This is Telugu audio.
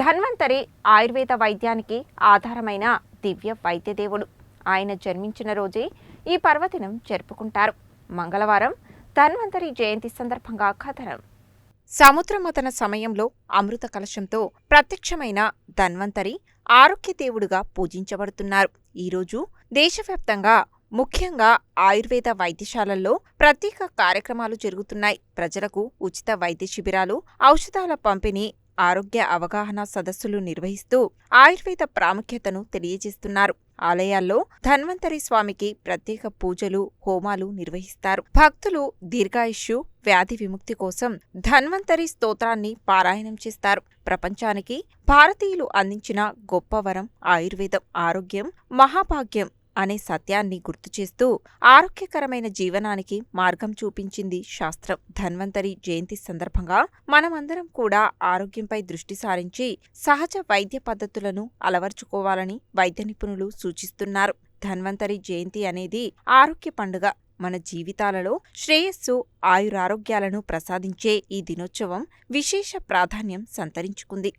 ధన్వంతరి ఆయుర్వేద వైద్యానికి ఆధారమైన దివ్య వైద్యదేవుడు. ఆయన జన్మించిన రోజే ఈ పర్వదినం జరుపుకుంటారు. మంగళవారం ధన్వంతరి జయంతి సందర్భంగా కథనం. సముద్రమతన సమయంలో అమృత కలశంతో ప్రత్యక్షమైన ధన్వంతరి ఆరోగ్య దేవుడుగా పూజించబడుతున్నారు. ఈరోజు దేశవ్యాప్తంగా ముఖ్యంగా ఆయుర్వేద వైద్యశాలల్లో ప్రత్యేక కార్యక్రమాలు జరుగుతున్నాయి. ప్రజలకు ఉచిత వైద్య శిబిరాలు ఔషధాల పంపిణీ ఆరోగ్య అవగాహన సదస్సులు నిర్వహిస్తూ ఆయుర్వేద ప్రాముఖ్యతను తెలియజేస్తున్నారు. ఆలయాల్లో ధన్వంతరి స్వామికి ప్రత్యేక పూజలు హోమాలు నిర్వహిస్తారు. భక్తులు దీర్ఘాయుష్యు వ్యాధి విముక్తి కోసం ధన్వంతరి స్తోత్రాన్ని పారాయణం చేస్తారు. ప్రపంచానికి భారతీయులు అందించిన గొప్ప వరం ఆయుర్వేదం ఆరోగ్యం మహాభాగ్యం. అనే సత్యాన్ని గుర్తు చేస్తూ ఆరోగ్యకరమైన జీవనానికి మార్గం చూపించింది శాస్త్రం. ధన్వంతరి జయంతి సందర్భంగా మనమందరం కూడా ఆరోగ్యంపై దృష్టి సారించి సహజ వైద్య పద్ధతులను అలవర్చుకోవాలని వైద్య నిపుణులు సూచిస్తున్నారు. ధన్వంతరి జయంతి అనేది ఆరోగ్య పండుగ. మన జీవితాలలో శ్రేయస్సు ఆయురారోగ్యాలను ప్రసాదించే ఈ దినోత్సవం విశేష ప్రాధాన్యం సంతరించుకుంది.